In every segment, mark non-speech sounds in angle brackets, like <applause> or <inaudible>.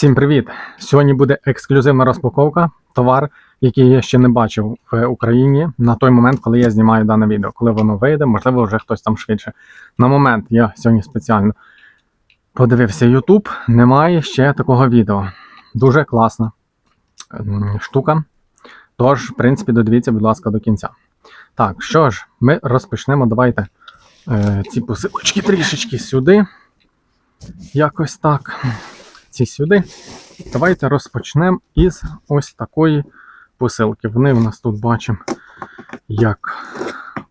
Всім привіт! Сьогодні буде ексклюзивна розпаковка товар, який я ще не бачив в Україні на той момент, коли я знімаю дане відео. Коли воно вийде, можливо, вже хтось там швидше. На момент я сьогодні спеціально подивився YouTube, немає ще такого відео. Дуже класна штука. Тож, в принципі, додивіться, будь ласка, до кінця. Так, що ж, ми розпочнемо. Давайте е, ці посилочки трішечки сюди. Якось так. Ці сюди. Давайте розпочнемо із ось такої посилки. Вони в нас тут бачимо як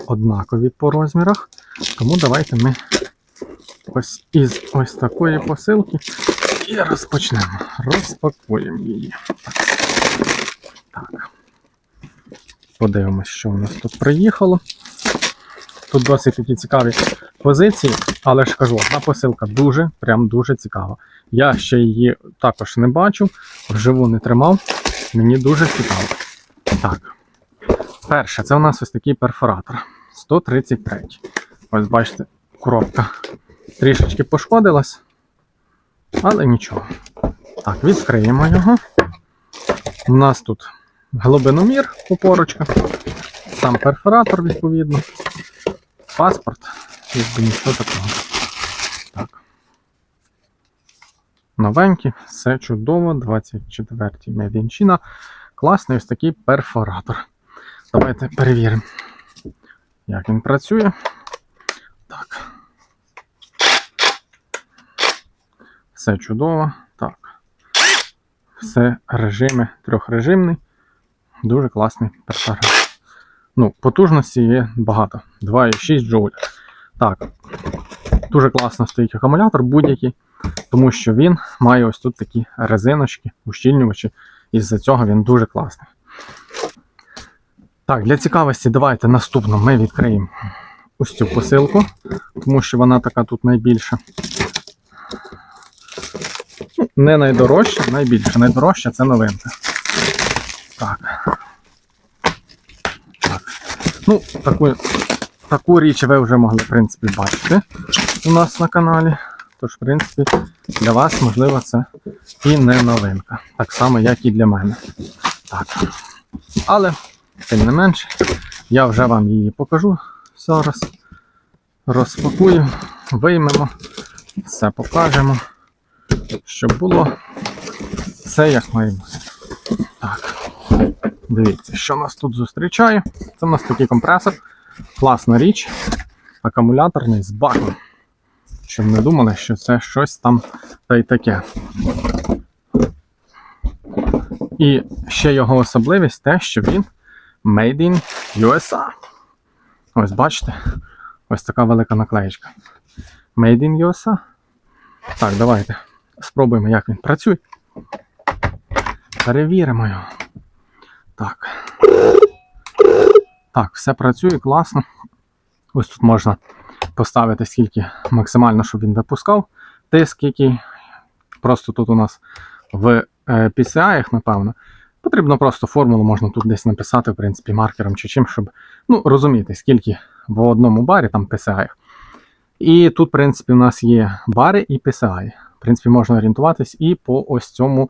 однакові по розмірах. Тому давайте ми ось із ось такої посилки і розпочнемо. Розпакуємо її. Так. Подивимось, що у нас тут приїхало. Тут досить такі цікаві позиції, але ж кажу, одна посилка дуже, прям дуже цікава. Я ще її також не бачив, вживу не тримав. Мені дуже цікаво. Так. Перше, це у нас ось такий перфоратор. 133. Ось бачите, коробка трішечки пошкодилась, але нічого. Так, відкриємо його. У нас тут глибиномір, опорочка, сам перфоратор, відповідно, паспорт, якби нічого такого. Так. Новенькі, все чудово, 24-й Медінчина. Класний ось такий перфоратор. Давайте перевіримо, як він працює. Так. Все чудово. Так. Все режими, трьохрежимний. Дуже класний перфоратор. Ну, потужності є багато. 2,6 джоуль. Так. Дуже класно стоїть акумулятор будь-який тому що він має ось тут такі резиночки, ущільнювачі, і з-за цього він дуже класний. Так, для цікавості, давайте наступно ми відкриємо ось цю посилку, тому що вона така тут найбільша. Ну, Не найдорожча, найбільша. Найдорожча це новинка. Так. Ну, таку, таку річ ви вже могли, в принципі, бачити у нас на каналі. Тож, в принципі, для вас, можливо, це і не новинка. Так само, як і для мене. Так. Але, тим не менше, я вже вам її покажу зараз. Розпакую, виймемо, все покажемо, щоб було все як має бути. Так. Дивіться, що нас тут зустрічає. Це у нас такий компресор. Класна річ. Акумуляторний з баком щоб не думали, що це щось там та й таке. І ще його особливість те, що він Made in USA. Ось бачите? Ось така велика наклеєчка. Made in USA. Так, давайте спробуємо, як він працює. Перевіримо його. Так. Так, все працює класно. Ось тут можна поставити скільки максимально, щоб він випускав. Тиск, який просто тут у нас в е, PCI, напевно. Потрібно просто формулу, можна тут десь написати, в принципі, маркером чи чим, щоб ну, розуміти, скільки в одному барі там PCI. І тут, в принципі, у нас є бари і PCI. В принципі, можна орієнтуватись і по ось цьому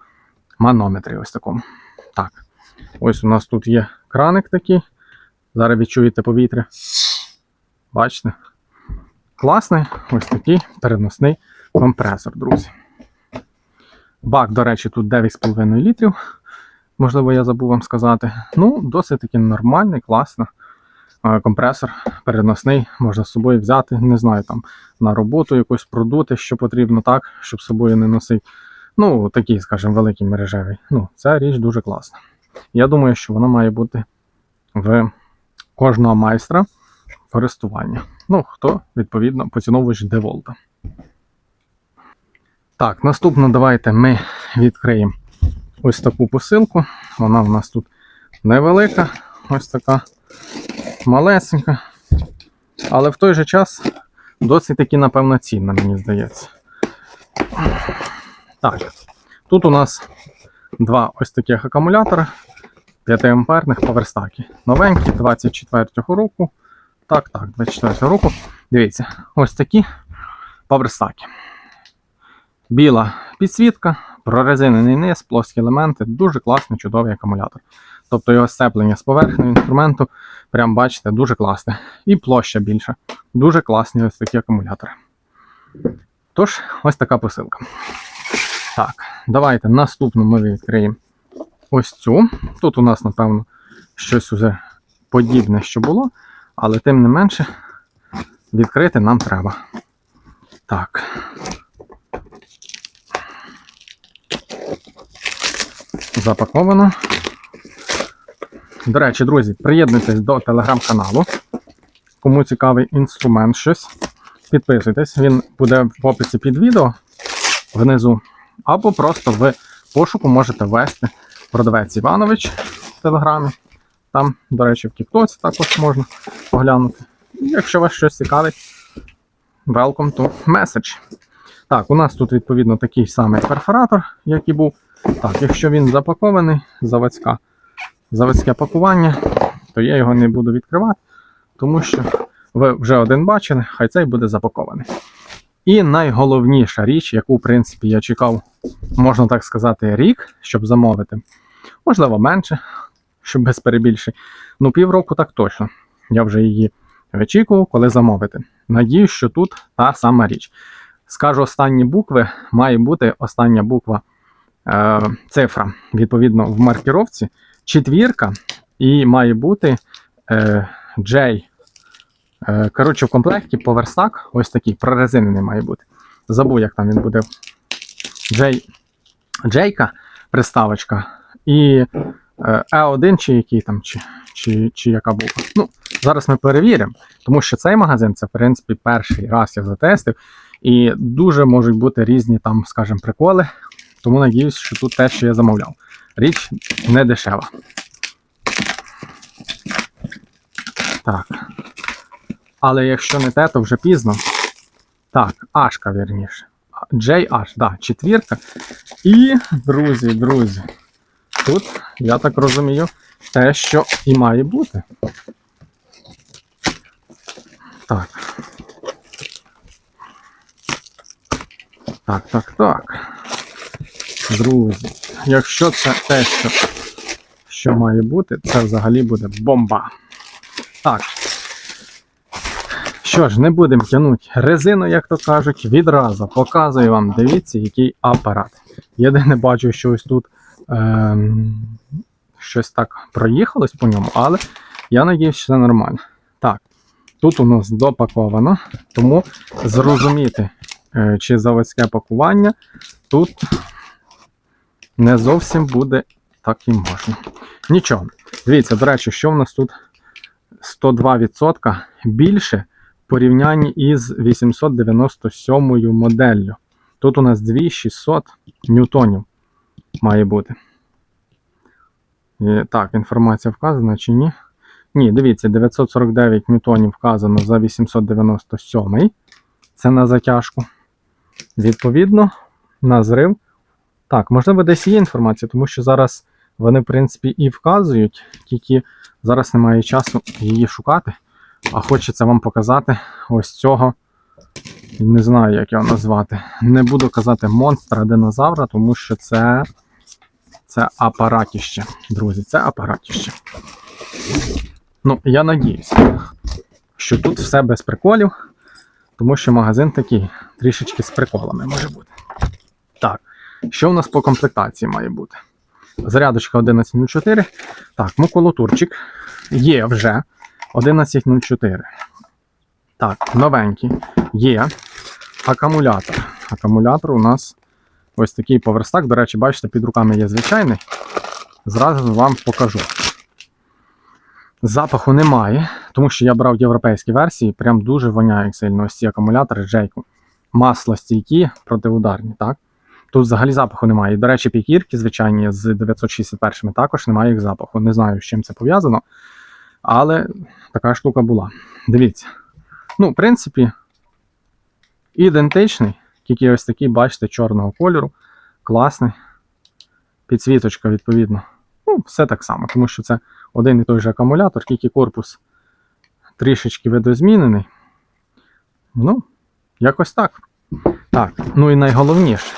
манометрі. Ось такому. Так. Ось у нас тут є краник такий. Зараз відчуєте повітря. Бачите? Класний ось такий переносний компресор, друзі. Бак, до речі, тут 9,5 літрів. Можливо, я забув вам сказати. Ну, досить таки нормальний, класний е, компресор переносний, можна з собою взяти, не знаю, там на роботу якусь продути, що потрібно так, щоб з собою не носити. Ну, такий, скажімо, великий мережевий. Ну, ця річ дуже класна. Я думаю, що вона має бути в кожного майстра користування. Ну, хто, відповідно, поціновувач Деволта. Так, наступно давайте ми відкриємо ось таку посилку. Вона в нас тут невелика, ось така малесенька. Але в той же час досить таки, напевно, цінна, мені здається. Так, тут у нас два ось таких акумулятора 5 амперних поверстаки. Новенькі 24-го року. Так, так, 24 року. Дивіться, ось такі паверстаки. Біла підсвітка, прорезинений низ, плоскі елементи, дуже класний, чудовий акумулятор. Тобто його сцеплення з поверхнею інструменту, прям бачите, дуже класне. І площа більша. Дуже класні ось такі акумулятори. Тож, ось така посилка. Так, давайте наступну ми відкриємо ось цю. Тут у нас, напевно, щось уже подібне, що було, але тим не менше відкрити нам треба. Так. Запаковано. До речі, друзі, приєднуйтесь до телеграм-каналу. Кому цікавий інструмент щось. Підписуйтесь, він буде в описі під відео внизу. Або просто в пошуку можете ввести продавець Іванович в телеграмі. Там, до речі, в Тіктоці також можна поглянути. І Якщо вас щось цікавить, welcome to message. Так, у нас тут відповідно такий самий перфоратор, як і був. Так, якщо він запакований, заводська, заводське пакування, то я його не буду відкривати, тому що ви вже один бачили, хай цей буде запакований. І найголовніша річ, яку, в принципі, я чекав, можна так сказати, рік, щоб замовити. Можливо, менше, щоб без перебільшень. Ну, півроку так точно. Я вже її вичікував, коли замовити. Надіюсь, що тут та сама річ. Скажу останні букви, має бути остання буква е, цифра, відповідно, в маркіровці. Четвірка, і має бути е, J. Е, коротше, в комплекті поверстак, ось такий, прорезинений має бути. Забув, як там він буде. J, J-ка, приставочка, і е, E1 чи який там, чи, чи, чи яка буква. Ну, зараз ми перевіримо, тому що цей магазин це, в принципі, перший раз я затестив. І дуже можуть бути різні там, скажімо, приколи. Тому надіюсь, що тут те, що я замовляв. Річ не дешева. Так. Але якщо не те, то вже пізно. Так, Ашка, вірніше. JH, да, четвірка. І, друзі, друзі, тут, я так розумію, те, що і має бути. Так. Так, так, так. Друзі, якщо це те, що, що має бути, це взагалі буде бомба. Так. Що ж, не будемо тягнути резину, як то кажуть, відразу показую вам, дивіться, який апарат. Єдине бачу, що ось тут ем, щось так проїхалось по ньому, але я надіюсь, що це нормально. Так, тут у нас допаковано, тому зрозуміти, е, чи заводське пакування тут не зовсім буде так і можна. Нічого. Дивіться, до речі, що в нас тут 102% більше порівнянні із 897 моделлю. Тут у нас 2600 ньютонів має бути. І, так, інформація вказана чи ні? Ні, дивіться, 949 ньютонів вказано за 897. Це на затяжку. Відповідно, на зрив. Так, можливо, десь є інформація, тому що зараз вони, в принципі, і вказують, тільки зараз немає часу її шукати. А хочеться вам показати ось цього. Не знаю, як його назвати. Не буду казати монстра динозавра, тому що це. Це апаратіще. Друзі, це апаратіще. Ну, я надіюся, що тут все без приколів, тому що магазин такий трішечки з приколами може бути. Так, що у нас по комплектації має бути? Зарядочка 11.04. Так, макулатурчик є вже 11.04. Так, новенький. Є. Акумулятор. Акумулятор у нас ось такий поверстак. До речі, бачите, під руками є звичайний. Зразу вам покажу. Запаху немає, тому що я брав європейські версії, прям дуже воняють сильно ось ці акумулятори Джейку. Масло стійкі, протиударні, так? Тут взагалі запаху немає. До речі, п'ятірки, звичайні, з 961 також немає їх запаху. Не знаю, з чим це пов'язано. Але така штука була. Дивіться. Ну, в принципі, ідентичний, тільки ось такий, бачите, чорного кольору. Класний. Підсвіточка, відповідно. Ну, все так само, тому що це один і той же акумулятор, тільки корпус трішечки видозмінений. Ну, якось так. Так, ну і найголовніше.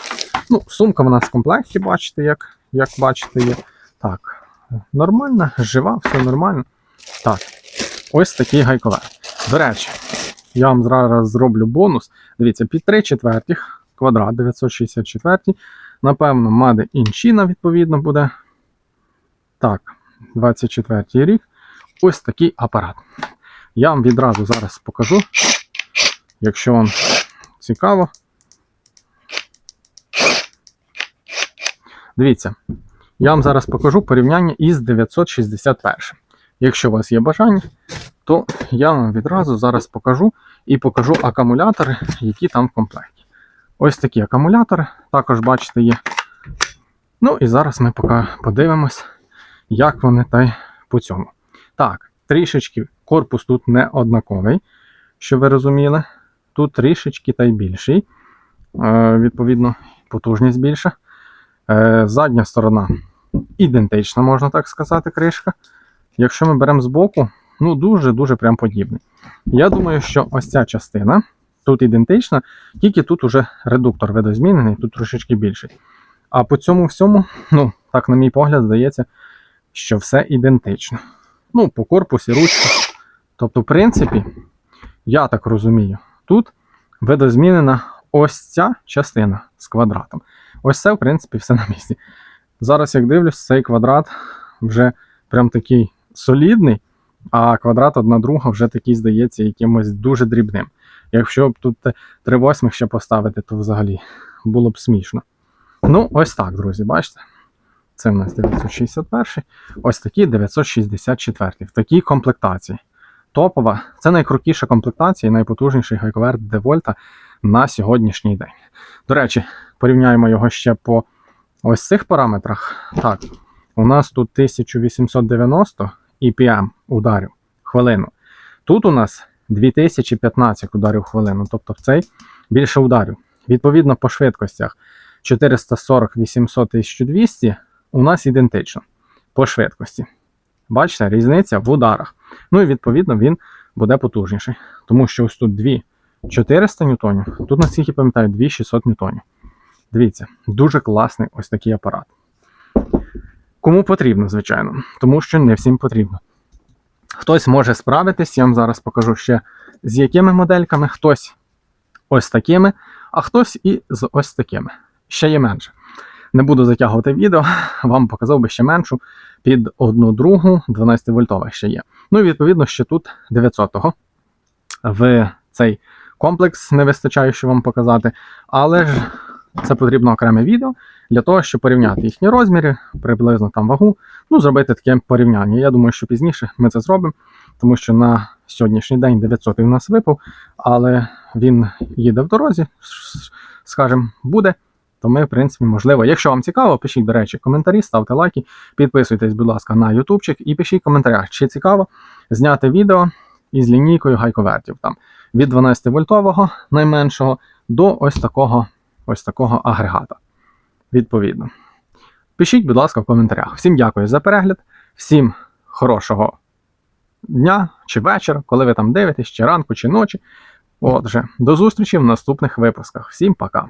Ну, сумка в нас в комплекті, бачите, як, як бачите, є. Так, нормально, жива, все нормально. Так, ось такий гайковер. До речі, я вам зараз зроблю бонус. Дивіться, під 3 четвертих, квадрат 964. Напевно, in China, відповідно, буде. Так, 24 рік. Ось такий апарат. Я вам відразу зараз покажу, якщо вам цікаво. Дивіться, я вам зараз покажу порівняння із 961. Якщо у вас є бажання, то я вам відразу зараз покажу і покажу акумулятори, які там в комплекті. Ось такі акумулятори, також бачите, є. Ну і зараз ми поки подивимось, як вони та й по цьому. Так, трішечки корпус тут не однаковий, що ви розуміли. Тут трішечки та й більший. Е, відповідно, потужність більша. Е, задня сторона ідентична, можна так сказати, кришка. Якщо ми беремо збоку, ну дуже-дуже прям подібний. Я думаю, що ось ця частина тут ідентична, тільки тут уже редуктор видозмінений, тут трошечки більший. А по цьому всьому, ну, так, на мій погляд, здається, що все ідентично. Ну, по корпусі, ручка. Тобто, в принципі, я так розумію, тут видозмінена ось ця частина з квадратом. Ось це, в принципі, все на місці. Зараз, як дивлюсь, цей квадрат вже прям такий солідний, а квадрат одна друга вже такий, здається, якимось дуже дрібним. Якщо б тут 3 восьмих ще поставити, то взагалі було б смішно. Ну, ось так, друзі, бачите? Це в нас 961, ось такий 964 в такій комплектації. Топова, це найкрутіша комплектація і найпотужніший гайковер Девольта на сьогоднішній день. До речі, порівняємо його ще по ось цих параметрах. Так, у нас тут 1890 EPM ударів в хвилину. Тут у нас 2015 ударів в хвилину, тобто цей більше ударів. Відповідно, по швидкостях 440, 800, 1200 у нас ідентично по швидкості. Бачите, різниця в ударах. Ну і відповідно він буде потужніший. Тому що ось тут 2400 ньютонів, тут, наскільки пам'ятаю, 2600 ньютонів. Дивіться, дуже класний ось такий апарат. Кому потрібно, звичайно, тому що не всім потрібно. Хтось може справитись, я вам зараз покажу ще з якими модельками, хтось ось такими, а хтось і з ось такими. Ще є менше. Не буду затягувати відео, <laughs> вам показав би ще меншу під одну другу 12 вольтова ще є. Ну і відповідно, ще тут 900-го. В цей комплекс не вистачає, що вам показати, але ж це потрібно окреме відео для того, щоб порівняти їхні розміри, приблизно там вагу, ну, зробити таке порівняння. Я думаю, що пізніше ми це зробимо, тому що на сьогоднішній день 900 у нас випав, але він їде в дорозі, скажімо, буде. То ми, в принципі, можливо, якщо вам цікаво, пишіть, до речі, коментарі, ставте лайки, підписуйтесь, будь ласка, на ютубчик і пишіть в коментарях, чи цікаво зняти відео із лінійкою гайковертів там від 12 вольтового найменшого до ось такого ось такого агрегата. Відповідно. Пишіть, будь ласка, в коментарях. Всім дякую за перегляд, всім хорошого дня чи вечора, коли ви там дивитесь, чи ранку, чи ночі. Отже, до зустрічі в наступних випусках. Всім пока!